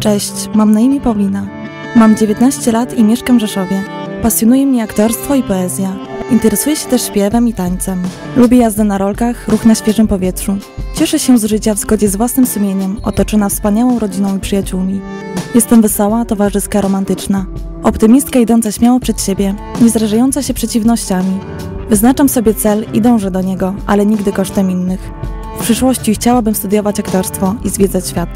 Cześć, mam na imię Paulina. Mam 19 lat i mieszkam w Rzeszowie. Pasjonuje mnie aktorstwo i poezja. Interesuję się też śpiewem i tańcem. Lubię jazdę na rolkach, ruch na świeżym powietrzu. Cieszę się z życia w zgodzie z własnym sumieniem, otoczona wspaniałą rodziną i przyjaciółmi. Jestem wesoła, towarzyska, romantyczna. Optymistka idąca śmiało przed siebie, nie zrażająca się przeciwnościami. Wyznaczam sobie cel i dążę do niego, ale nigdy kosztem innych. W przyszłości chciałabym studiować aktorstwo i zwiedzać świat.